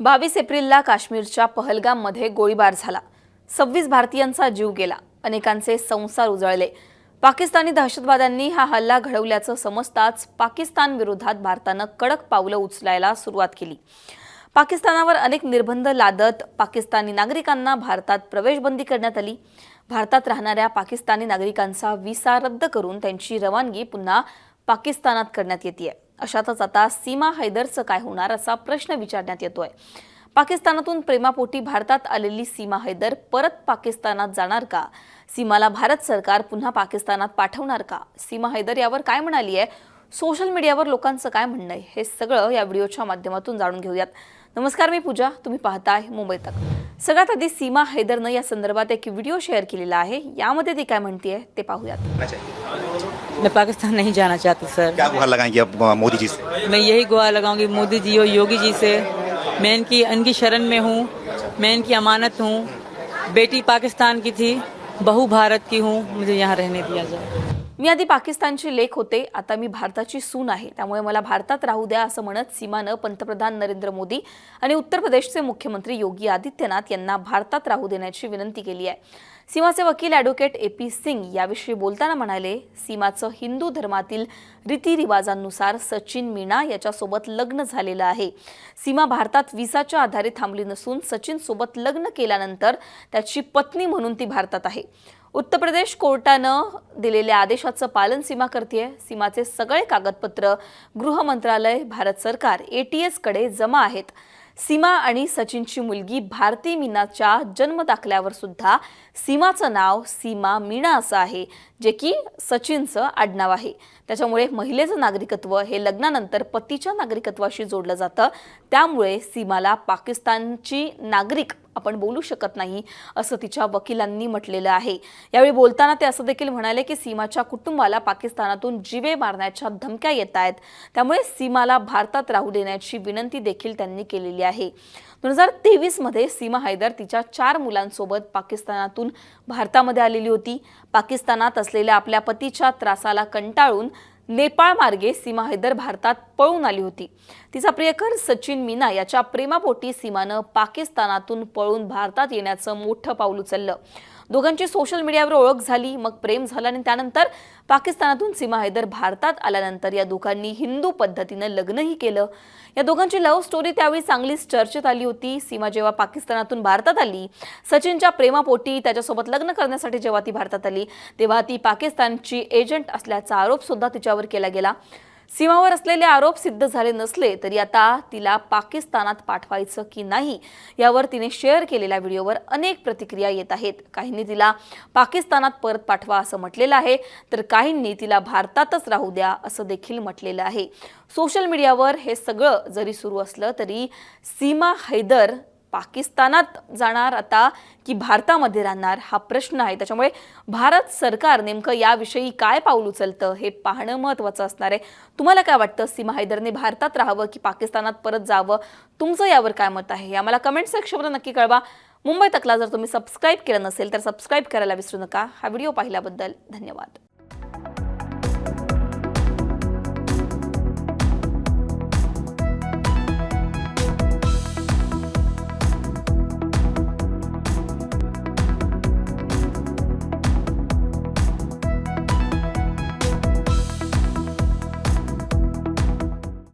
बावीस एप्रिलला काश्मीरच्या पहलगाममध्ये गोळीबार झाला. सव्वीस भारतीयांचा जीव गेला. अनेकांचे संसार उजळले. पाकिस्तानी दहशतवाद्यांनी हा हल्ला घडवल्याचं समजताच पाकिस्तान विरोधात भारतानं कडक पावलं उचलायला सुरुवात केली. पाकिस्तानावर अनेक निर्बंध लादत पाकिस्तानी नागरिकांना भारतात प्रवेशबंदी करण्यात आली. भारतात राहणाऱ्या पाकिस्तानी नागरिकांचा व्हिसा रद्द करून त्यांची रवानगी पुन्हा पाकिस्तानात करण्यात येते अशातच आता सीमा हैदरचं काय होणार असा प्रश्न विचारण्यात येतोय. पाकिस्तानातून प्रेमापोटी भारतात आलेली सीमा हैदर परत पाकिस्तानात जाणार का? सीमाला भारत सरकार पुन्हा पाकिस्तानात पाठवणार का? सीमा हैदर यावर काय म्हणाली आहे? सोशल मीडियावर लोकांचं काय म्हणणं आहे? हे सगळं या व्हिडिओच्या माध्यमातून जाणून घेऊयात. नमस्कार मी पूजा. तुम्ही पाहताय मुंबई तक. सगळ्यात आधी सीमा हैदरनं या संदर्भात एक व्हिडिओ शेअर केलेला आहे. यामध्ये ती काय म्हणते ते पाहूयात. मैं पाकिस्तान नहीं जाना चाहती सर। क्या गुहार लगाएंगे अब अ, मोदी जी से? मैं यही गुहार लगाऊंगी मोदी जी और योगी जी से। मैं इनकी इनकी शरण में हूँ मैं इनकी अमानत हूँ। बेटी पाकिस्तान की थी बहू भारत की हूँ मुझे यहाँ रहने दिया जाए। मी आधी पाकिस्तानची लेख होते आता मी भारताची सून आहे त्यामुळे मला भारतात राहू द्या असं म्हणत सीमानं पंतप्रधान नरेंद्र मोदी आणि उत्तर प्रदेशचे मुख्यमंत्री योगी आदित्यनाथ यांना भारतात राहू देण्याची विनंती केली आहे. सीमाचे वकील ॲडव्होकेट ए पी सिंग याविषयी बोलताना म्हणाले सीमाचं हिंदू धर्मातील रीतिरिवाजांनुसार सचिन मीणा याच्यासोबत लग्न झालेलं आहे. सीमा भारतात विसाच्या आधारे थांबली नसून सचिन सोबत लग्न केल्यानंतर त्याची पत्नी म्हणून ती भारतात आहे. उत्तर प्रदेश कोर्टानं दिलेल्या आदेशाचं पालन सीमा करते सीमाचे सगळे कागदपत्र गृह मंत्रालय भारत सरकार एटीएसकडे जमा आहेत. सीमा आणि सचिनची मुलगी भारती मीनाच्या जन्मदाखल्यावर सुद्धा सीमाचं नाव सीमा मीना असं आहे जे की सचिनचं आडनाव आहे. त्याच्यामुळे महिलेचं नागरिकत्व हे लग्नानंतर पतीच्या नागरिकत्वाशी जोडलं जातं. त्यामुळे सीमाला पाकिस्तानची नागरिक आपण बोलू शकत नाही असं तिच्या वकिलांनी म्हटलेलं आहे. यावेळी बोलताना ते असं देखील म्हणाले की सीमाच्या कुटुंबाला पाकिस्तानातून जिवे मारण्याच्या धमक्या येत आहेत. त्यामुळे सीमाला भारतात राहू देण्याची विनंती देखील त्यांनी केलेली आहे. दोन हजार तेवीसमध्ये सीमा हैदर तिच्या चार मुलांसोबत पाकिस्तानातून भारतामध्ये आलेली होती. पाकिस्तानात असलेल्या आपल्या पतीच्या त्रासाला कंटाळून नेपाळ मार्गे सीमा हैदर भारतात पळून आली होती. तिचा प्रियकर सचिन मीना याच्या प्रेमापोटी सीमानं पाकिस्तानातून पळून भारतात येण्याचं मोठं पाऊल उचललं. दोघांची सोशल मीडियावर ओळख झाली मग प्रेम झालं आणि त्यानंतर पाकिस्तानातून सीमा हैदर भारतात आल्यानंतर या दोघांनी हिंदू पद्धतीनं लग्नही केलं. या दोघांची लव्ह स्टोरी त्यावेळी चांगलीच चर्चेत आली होती. सीमा जेव्हा पाकिस्तानातून भारतात आली सचिनच्या प्रेमापोटी त्याच्यासोबत लग्न करण्यासाठी जेव्हा ती भारतात आली तेव्हा ती पाकिस्तानची एजंट असल्याचा आरोप सुद्धा तिच्यावर केला गेला. सीमावर असलेले आरोप सिद्ध झाले नसले तरी आता तिला पाकिस्तानात पाठवायचं की नाही यावर तिने शेअर केलेल्या व्हिडिओवर अनेक प्रतिक्रिया येत आहेत. काहींनी तिला पाकिस्तानात परत पाठवा असं म्हटलेलं आहे तर काहींनी तिला भारतातच राहू द्या असं देखील म्हटलेलं आहे. सोशल मीडियावर हे सगळं जरी सुरू असलं तरी सीमा हैदर पाकिस्तानात जाणार आता की भारतामध्ये राहणार हा प्रश्न आहे. त्याच्यामुळे भारत सरकार नेमकं याविषयी काय पाऊल उचलतं हे पाहणं महत्त्वाचं असणार आहे. तुम्हाला काय वाटतं? सीमा हैदरने भारतात राहावं की पाकिस्तानात परत जावं? तुमचं यावर काय मत आहे? आम्हाला कमेंट सेक्शनवर नक्की कळवा. मुंबई तकला जर तुम्ही सबस्क्राईब केलं नसेल तर सबस्क्राईब करायला विसरू नका. हा व्हिडिओ पाहिल्याबद्दल धन्यवाद.